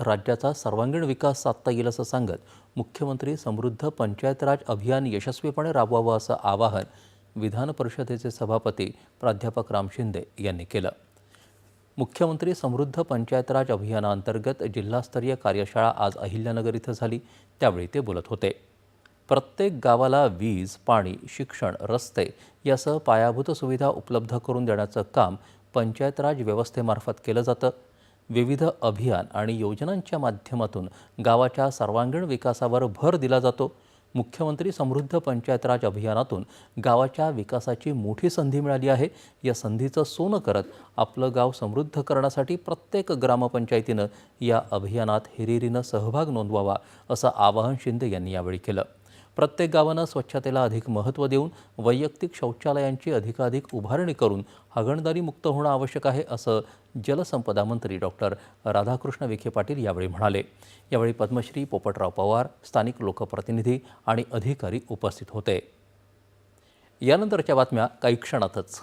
राज्याचा सर्वांगीण विकास साधता येईल असं सांगत मुख्यमंत्री समृद्ध पंचायत राज अभियान यशस्वीपणे राबवावं असं आवाहन विधान परिषदेचे सभापती प्राध्यापक राम शिंदे यांनी केलं. मुख्यमंत्री समृद्ध पंचायत राज अभियानाअंतर्गत जिल्हास्तरीय कार्यशाळा आज अहिल्यानगर इथं झाली. त्यावेळी ते बोलत होते. प्रत्येक गावाला वीज पाणी शिक्षण रस्ते यासह पायाभूत सुविधा उपलब्ध करून देण्याचं काम पंचायत राज व्यवस्थेमार्फत केलं जातं. विविध अभियान आणि योजनांच्या माध्यमातून गावाच्या सर्वांगीण विकासावर भर दिला जातो. मुख्यमंत्री समृद्ध पंचायत राज अभियानातून गावाच्या विकासाची मोठी संधी मिळाली आहे. या संधीचं सोनं करत आपलं गाव समृद्ध करण्यासाठी प्रत्येक ग्रामपंचायतीनं या अभियानात हिरिरीनं सहभाग नोंदवावा असं आवाहन शिंदे यांनी यावेळी केलं. प्रत्येक गावानं स्वच्छतेला अधिक महत्त्व देऊन वैयक्तिक शौचालयांची अधिकाधिक उभारणी करून हागणदारी मुक्त होणं आवश्यक आहे असं जलसंपदा मंत्री डॉक्टर राधाकृष्ण विखे पाटील यावेळी म्हणाले. यावेळी पद्मश्री पोपटराव पवार स्थानिक लोकप्रतिनिधी आणि अधिकारी उपस्थित होते. यानंतरच्या बातम्या काही क्षणातच.